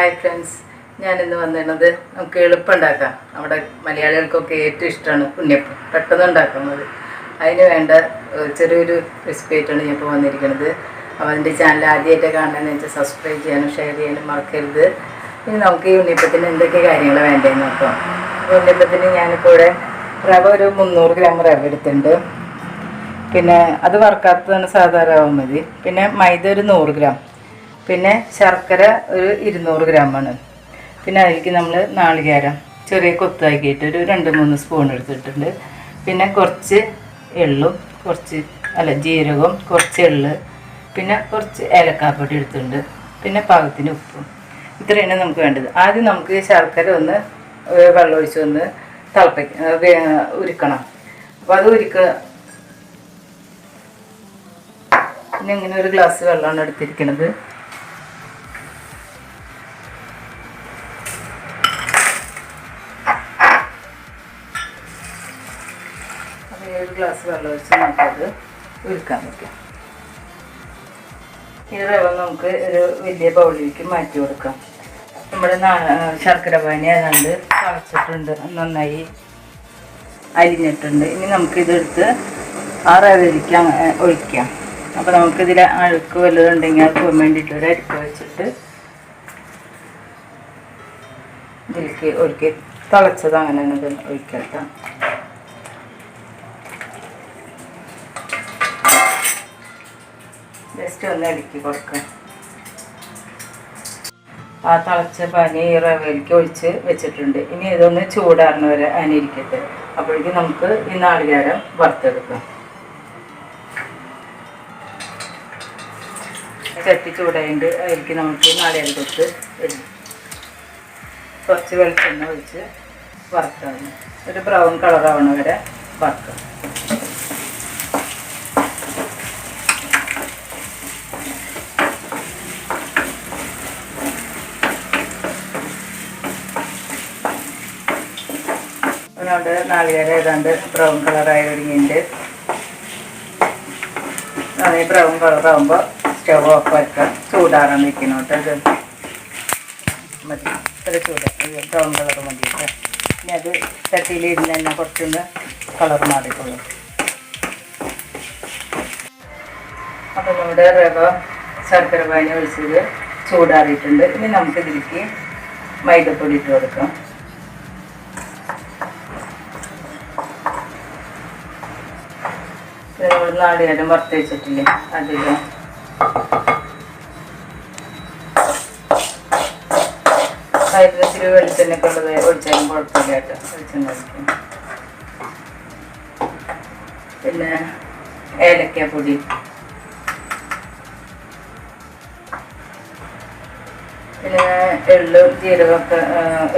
Hi friends ഞാനിന്ന് വന്നിരുന്നത് നമുക്ക് എളുപ്പം ഉണ്ടാക്കാം നമ്മുടെ മലയാളികൾക്കൊക്കെ ഏറ്റവും ഇഷ്ടമാണ് ഉണ്ണിയപ്പം. പെട്ടെന്ന് ഉണ്ടാക്കുന്നത്. അതിന് വേണ്ട ചെറിയൊരു റെസിപ്പി ആയിട്ടാണ് ഞാൻ ഇപ്പോൾ വന്നിരിക്കുന്നത്. അപ്പോൾ അതിന്റെ ചാനൽ ആദ്യമായിട്ട് കാണണമെന്ന് വെച്ചാൽ സബ്സ്ക്രൈബ് ചെയ്യാനും ഷെയർ ചെയ്യാനും മറക്കരുത്. ഇനി നമുക്ക് ഈ ഉണ്ണിയപ്പത്തിന് എന്തൊക്കെ കാര്യങ്ങൾ വേണ്ടതെന്ന് നോക്കാം. അപ്പോൾ ഉണ്ണിയപ്പത്തിന് ഞാനിപ്പോൾ ഇവിടെ റവ ഒരു മുന്നൂറ് ഗ്രാം റവ എടുത്തിട്ടുണ്ട്. പിന്നെ അത് വറുക്കാത്തതാണ് സാധാരണ മതി. പിന്നെ മൈദ ഒരു നൂറ് ഗ്രാം പിന്നെ ശർക്കര ഒരു ഇരുന്നൂറ് ഗ്രാമാണ്. പിന്നെ അതിലേക്ക് നമ്മൾ നാളികേരം ചെറിയ കൊത്താക്കിയിട്ട് ഒരു രണ്ട് മൂന്ന് സ്പൂൺ എടുത്തിട്ടുണ്ട്. പിന്നെ കുറച്ച് എള്ളും കുറച്ച് അല്ല ജീരകവും കുറച്ച് എള്ള് പിന്നെ കുറച്ച് ഏലക്കാപ്പൊടി എടുത്തിട്ടുണ്ട്. പിന്നെ പാകത്തിന് ഉപ്പും. ഇത്രയാണ് നമുക്ക് വേണ്ടത്. ആദ്യം നമുക്ക് ശർക്കര ഒന്ന് വെള്ളം ഒഴിച്ച് ഒന്ന് തിളപ്പിക്ക ഉരുക്കണം. അപ്പോൾ അത് ഉരുക്കുക പിന്നെ ഇങ്ങനെ ഒരു ഗ്ലാസ് വെള്ളമാണ് എടുത്തിരിക്കുന്നത് ഒഴിച്ച് നമുക്കത് ഉരുക്കാൻ പറ്റും ഈ റവ നമുക്ക് ഒരു വലിയ ബൗളിലേക്ക് മാറ്റി കൊടുക്കാം. നമ്മുടെ ശർക്കര പാനി ഏതാണ്ട് തിളച്ചിട്ടുണ്ട്. നന്നായി അരിഞ്ഞിട്ടുണ്ട്. ഇനി നമുക്കിതെടുത്ത് ആ റവയിലേക്ക് ഒഴിക്കാം. അപ്പോൾ നമുക്കിതിൽ അഴുക്ക് വല്ലതുണ്ടെങ്കിൽ അത് പോകാൻ വേണ്ടിയിട്ട് ഒരു അരിപ്പ് വെച്ചിട്ട് ഇതിലേക്ക് ഒഴിക്കുക തിളച്ചത് അങ്ങനെ തന്നെ ഇത് ജസ്റ്റ് ഒന്ന് അടുക്കി കൊടുക്കുക ആ തിളച്ച പനി ഈ റവയിലേക്ക് ഒഴിച്ച് വെച്ചിട്ടുണ്ട്. ഇനി ഇതൊന്ന് ചൂടാറിന് വരെ അതിനിരിക്കട്ടെ അപ്പോഴേക്കും നമുക്ക് ഈ നാളികേരം വറുത്തെടുക്കാം. ചട്ടി ചൂടായിട്ട് അതിലേക്ക് നമുക്ക് നാളികേരം ഇടാം കുറച്ച് വെളിച്ചെണ്ണ ഒഴിച്ച് വറുക്കാം ഒരു ബ്രൗൺ കളറാവണ വരെ വറുക്കാം. അതുകൊണ്ട് നാളികേരം ഏതാണ്ട് ബ്രൗൺ കളറായി ഒരുങ്ങിയിട്ട് അതേ ബ്രൗൺ കളറാകുമ്പോൾ സ്റ്റവ് ഓഫ് ആക്കാം ചൂടാറാൻ വെക്കണം കേട്ടോ ഇത്. മതി. ഇത്ര ചൂട്. ബ്രൗൺ കളർ മതി ഇനി അത് ചട്ടിയിലിരുന്ന് തന്നെ കുറച്ചൊന്ന് കളർ മാറിക്കോളും. അപ്പോൾ നമ്മുടെ റവ ശർക്കര പാനി ഒഴിച്ചത് ചൂടാറിയിട്ടുണ്ട്. ഇനി നമുക്ക് ഇതിലേക്ക് മൈദപ്പൊടി ഇട്ട് കൊടുക്കാം നമ്മൾ നാളികേരം വറുത്ത് വെച്ചിട്ടില്ലേ? അതിൽ. അതിൽ ഇത്തിരി വെളിച്ചെണ്ണയൊക്കെ ഉള്ളത് ഒഴിച്ചാലും കുഴപ്പമില്ല കേട്ടോ. വെളിച്ചെണ്ണ പിന്നെ പൊടി. പിന്നെ എള്ളും ജീരകമൊക്കെ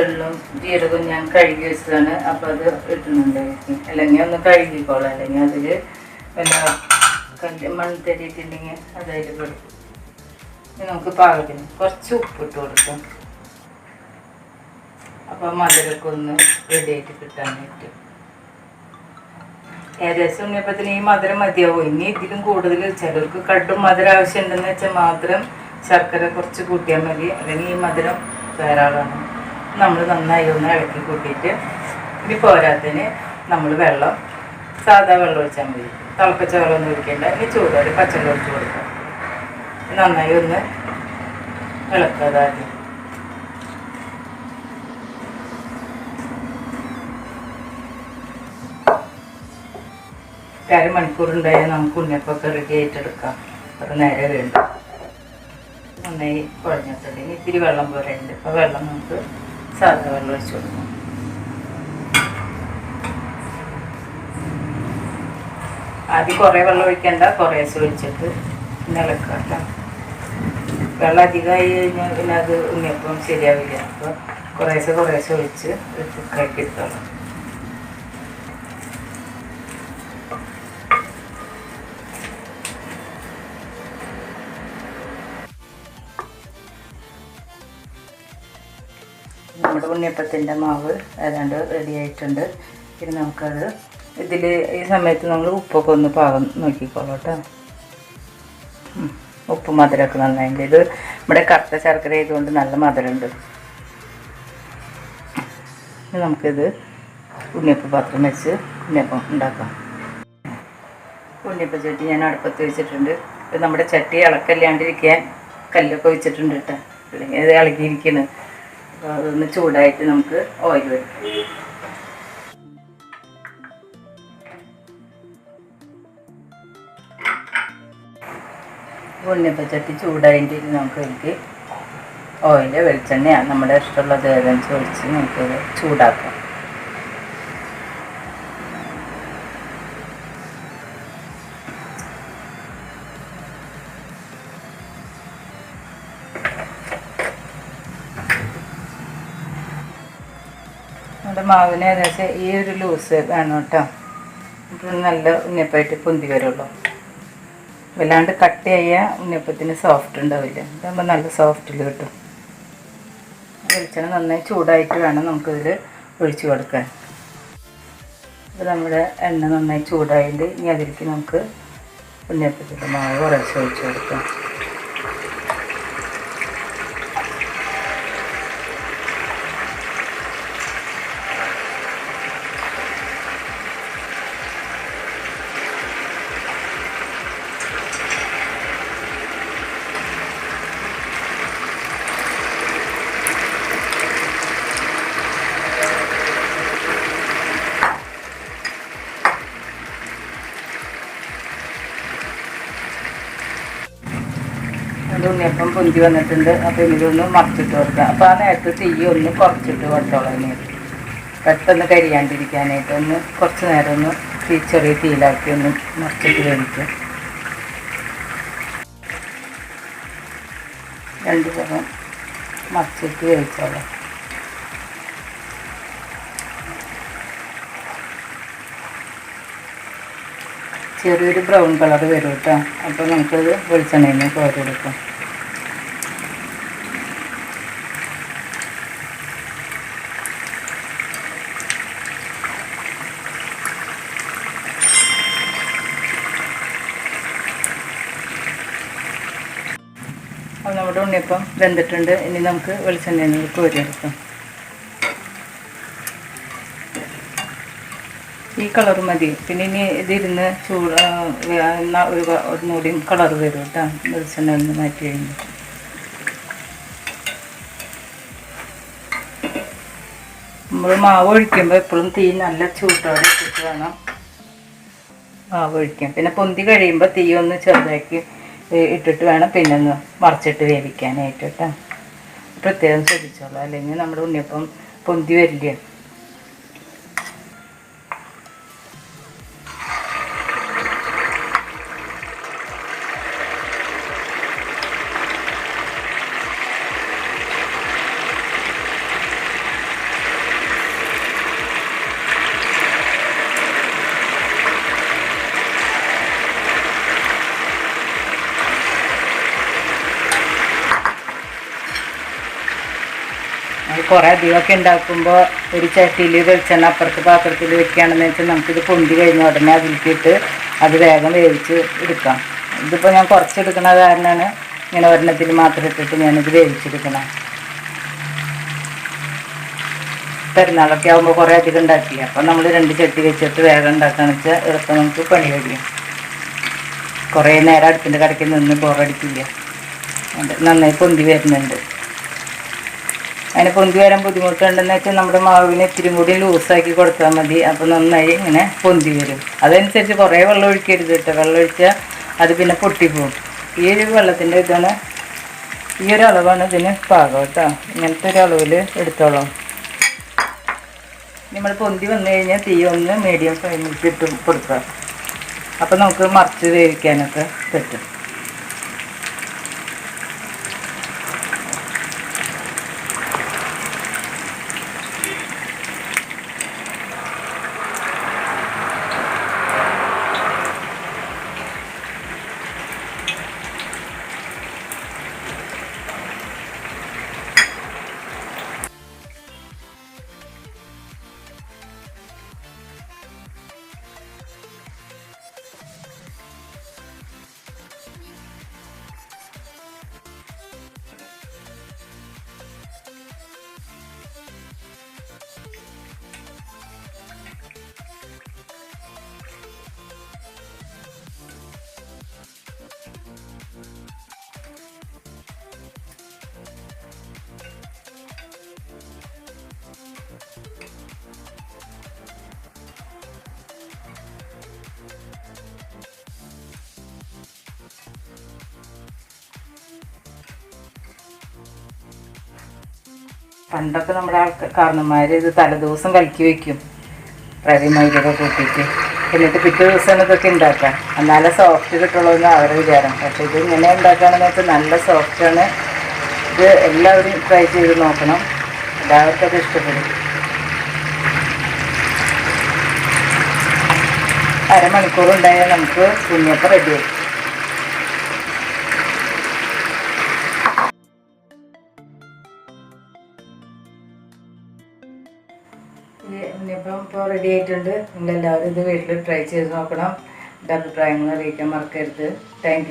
എള്ളും ജീരകവും ഞാൻ കഴുകി വെച്ചതാണ്. അപ്പോൾ അത് ഇട്ടുന്നുണ്ടായിരിക്കും അല്ലെങ്കിൽ ഒന്ന് കഴുകിക്കോളാം. അല്ലെങ്കിൽ അതിൽ വല്ല കല്ല് മണ്ണ് തരിയിട്ടുണ്ടെങ്കിൽ അതതിൽ കൊടുക്കും ഇനി നമുക്ക് പാകത്തിന് കുറച്ച് ഉപ്പിട്ട് കൊടുക്കും. അപ്പം മധുരമൊക്കെ ഒന്ന് റെഡി ആയിട്ട് കിട്ടാനായിട്ട് ഏകദേശം ഉണ്ണിയപ്പത്തിന് ഈ മധുരം മതിയാവും. ഇനി ഇതിലും കൂടുതൽ ചിലർക്ക് കടും മധുരം ആവശ്യമുണ്ടെന്ന് വെച്ചാൽ മാത്രം ശർക്കര കുറച്ച് കൂട്ടിയാൽ മതി. അല്ലെങ്കിൽ ഈ മധുരം ധാരാളമാണ് നമ്മൾ നന്നായി ഒന്ന് ഇളക്കി കൂട്ടിയിട്ട് ഇനി പോരാത്തതിന് നമ്മൾ വെള്ളം സാധാ വെള്ളം ഒഴിച്ചാൽ മതി. തിളപ്പിച്ച വെള്ളം ഒന്നും ഒഴിക്കേണ്ട. ഇനി ചൂടോടെ പച്ചവെള്ളം ഒഴിച്ച് കൊടുക്കാം. നന്നായി ഒന്ന് ഇളക്കുക ആദ്യം അരമണിക്കൂർ നമുക്ക് ഉണ്ണിയപ്പൊക്കെ റെഡി ആയിട്ടെടുക്കാം അത്ര നേരെ വേണ്ട. നന്നായി കുഴഞ്ഞിട്ടുണ്ട്. ഇനി ഇത്തിരി വെള്ളം പോരുന്നുണ്ട് അപ്പോൾ വെള്ളം നമുക്ക് സാധാ വെള്ളം ഒഴിച്ചു കൊടുക്കാം. ആദ്യം കുറേ വെള്ളം ഒഴിക്കണ്ട കുറേശ്ശെ ഒഴിച്ചിട്ട് പിന്നെ ഇളക്കാം വെള്ളം അധികമായി കഴിഞ്ഞാൽ പിന്നെ അത് ഉണ്ണിയപ്പം ശരിയാവില്ല. അപ്പോൾ കുറേശ്ശെ കുറേശ്ശെ ഒഴിച്ച് കുക്കാക്കി എടുത്തോളാം നമ്മുടെ ഉണ്ണിയപ്പത്തിന്റെ മാവ് ഏതാണ്ട് റെഡി ആയിട്ടുണ്ട്. ഇനി നമുക്കത് ഇതിൽ ഈ സമയത്ത് നമ്മൾ ഉപ്പൊക്കെ ഒന്ന് പാകം നോക്കിക്കോളട്ടെ. ഉപ്പ് മധുരമൊക്കെ നന്നായിട്ട് ഇത് നമ്മുടെ കറുത്ത ശർക്കര ആയതുകൊണ്ട് നല്ല മധുരമുണ്ട്. നമുക്കിത് ഉണ്ണിയപ്പ പാത്രം വെച്ച് ഉണ്ണിയപ്പം ഉണ്ടാക്കാം. ഉണ്ണിയപ്പ ചട്ടി ഞാൻ അടുപ്പത്ത് വെച്ചിട്ടുണ്ട്. ഇപ്പം നമ്മുടെ ചട്ടി ഇളക്കല്ലാണ്ടിരിക്കാൻ കല്ലൊക്കെ വെച്ചിട്ടുണ്ട് കേട്ടോ. അല്ലെങ്കിൽ അത് ഇളകിയിരിക്കുന്നത് അപ്പോൾ അതൊന്ന് ചൂടായിട്ട് നമുക്ക് ഓയിൽ വയ്ക്കാം ഉണ്ണിയപ്പച്ചട്ടി ചൂടായിട്ട് നമുക്ക് എനിക്ക് ഓയിൽ വെളിച്ചെണ്ണയാണ് നമ്മുടെ ഇഷ്ടമുള്ള ഏതെന്ന് ഒഴിച്ച് നമുക്കത് ചൂടാക്കാം. നമ്മുടെ മാവിന് ഏകദേശം ഈ ഒരു ലൂസ് വേണം കേട്ടോ. അപ്പോൾ നല്ല ഉണ്ണിപ്പായിട്ട് പൊന്തി വരുള്ളൂ. വല്ലാണ്ട് കട്ട് ചെയ്യാൻ ഉണ്ണിയപ്പത്തിന് സോഫ്റ്റ് ഉണ്ടാവില്ല. ഇതാകുമ്പോൾ നല്ല സോഫ്റ്റിൽ കിട്ടും. വെളിച്ചെണ്ണ നന്നായി ചൂടായിട്ട് വേണം നമുക്കിതിൽ ഒഴിച്ചു കൊടുക്കാൻ. അപ്പോൾ നമ്മുടെ എണ്ണ നന്നായി ചൂടായിട്ട് ഇനി അതിലേക്ക് നമുക്ക് ഉണ്ണിയപ്പത്തിന്റെ മാവ് കുറച്ച് ഒഴിച്ചു കൊടുക്കാം. അത് ഉണ്ണിയപ്പം പൊന്തി വന്നിട്ടുണ്ട്. അപ്പോൾ ഇതിലൊന്ന് മറിച്ചിട്ട് കൊടുക്കുക അപ്പോൾ ആ നേരത്തെ തീ ഒന്ന് കുറച്ചിട്ട് കൊടുത്തോളാം പെട്ടെന്ന് കരിയാണ്ടിരിക്കാനായിട്ട് ഒന്ന് കുറച്ച് നേരം ഒന്ന് തീ ചെറിയ തീയിലാക്കി ഒന്ന് മറിച്ചിട്ട് വേവിക്കുക രണ്ട് പേരും മറിച്ചിട്ട് വേവിച്ചോളാം. ചെറിയൊരു ബ്രൗൺ കളർ വരും കേട്ടോ. അപ്പോൾ നമുക്കത് വെളിച്ചെണ്ണയിൽ നിന്ന് കോരെടുക്കാം നമ്മുടെ ഉണ്ണിയപ്പം വെന്തിട്ടുണ്ട്. ഇനി നമുക്ക് വെളിച്ചെണ്ണയിൽ നിന്ന് കോരിയെടുക്കാം ഈ കളർ മതി. പിന്നെ ഇനി ഇതിരുന്ന് ചൂട് ഒരു ഒന്നുകൂടി കളർ വരും കേട്ടോ. വെളിച്ചെണ്ണ ഒന്ന് മാറ്റി കഴിഞ്ഞു നമ്മൾ മാവ് ഒഴിക്കുമ്പോൾ എപ്പോഴും തീ നല്ല ചൂട്ടോടെ ഇട്ടിട്ട് വേണം മാവ് ഒഴിക്കാം പിന്നെ പൊന്തി കഴിയുമ്പോൾ തീ ഒന്ന് ചെറുതാക്കി ഇട്ടിട്ട് വേണം പിന്നെ ഒന്ന് മറിച്ചിട്ട് വേവിക്കാനായിട്ട് കേട്ടോ. പ്രത്യേകം ശ്രദ്ധിച്ചോളൂ. അല്ലെങ്കിൽ നമ്മുടെ ഉണ്ണിയപ്പം പൊന്തി വരില്ല? കുറേ അധികമൊക്കെ ഉണ്ടാക്കുമ്പോൾ ഒരു ചട്ടിയിൽ വെളിച്ചെണ്ണ അപ്പുറത്ത് പാത്രത്തിൽ വെക്കുകയാണെന്ന് വെച്ചാൽ നമുക്കിത് പൊന്തി കഴിഞ്ഞ ഉടനെ അതിലേക്കിട്ട് അത് വേഗം വേവിച്ച് എടുക്കാം. ഇതിപ്പോൾ ഞാൻ കുറച്ചെടുക്കണ കാരണമാണ് ഇങ്ങനെ ഒരെണ്ണത്തിൽ മാത്രം ഇട്ടിട്ട് ഞാനിത് വേവിച്ചെടുക്കണം. പെരുന്നാളൊക്കെ ആകുമ്പോൾ കുറേ അധികം ഉണ്ടാക്കി അപ്പം നമ്മൾ രണ്ട് ചട്ടി വെച്ചിട്ട് വേഗം ഉണ്ടാക്കുകയെന്ന് വെച്ചാൽ എളുപ്പം നമുക്ക് പണി കഴിയും. കുറേ നേരം അടുപ്പിന്റെ കടയ്ക്ക് നിന്ന് ബോറടിക്കില്ല. നന്നായി പൊന്തി വരുന്നുണ്ട്. അതിന് പൊന്തി വരാൻ ബുദ്ധിമുട്ടുണ്ടെന്ന് വെച്ചാൽ നമ്മുടെ മാവിനെ ഇത്തിരി കൂടി ലൂസാക്കി കൊടുത്താൽ മതി. അപ്പോൾ നന്നായി ഇങ്ങനെ പൊന്തി വരും. അതനുസരിച്ച് കുറേ വെള്ളം ഒഴിക്കരുത് കേട്ടോ. വെള്ളം ഒഴിച്ചാൽ അത് പിന്നെ പൊട്ടിപ്പോവും. ഈ ഒരു വെള്ളത്തിന്റെ ഇതാണ് ഈ ഒരു അളവാണ് ഇതിന് പാകം കേട്ടോ. ഇങ്ങനത്തെ ഒരു അളവിൽ എടുത്തോളാം. നമ്മൾ പൊന്തി വന്നു കഴിഞ്ഞാൽ തീ ഒന്ന് മീഡിയം ഫ്ലെയിമിൽ ഇട്ട് കൊടുക്കുക അപ്പോൾ നമുക്ക് മറച്ച് വേവിക്കാനൊക്കെ പറ്റും. പണ്ടൊക്കെ നമ്മുടെ ആൾക്കാർ കാരണന്മാർ ഇത് തലേദിവസം കലക്കി വയ്ക്കും റവി മൈദയൊക്കെ കൂട്ടിയിട്ട്. എന്നിട്ട് പിറ്റേ ദിവസം ഇതൊക്കെ ഉണ്ടാക്കാം. എന്നാലേ സോഫ്റ്റ് കിട്ടുള്ളൂ എന്ന് അവരെ വിചാരം. പക്ഷെ ഇത് ഇങ്ങനെ ഉണ്ടാക്കുകയാണെന്ന് വെച്ചാൽ നല്ല സോഫ്റ്റാണ് ഇത് എല്ലാവരും ട്രൈ ചെയ്ത് നോക്കണം. എല്ലാവർക്കും അത് ഇഷ്ടപ്പെടും. അരമണിക്കൂർ ഉണ്ടായാൽ നമുക്ക് ഉണ്ണിയപ്പം റെഡിയായി റെഡി ആയിട്ടുണ്ട്. നിങ്ങൾ എല്ലാവരും ഇത് വീട്ടിൽ ട്രൈ ചെയ്ത് നോക്കണം. എന്റെ അഭിപ്രായങ്ങൾ അറിയിക്കാൻ മറക്കരുത്. താങ്ക്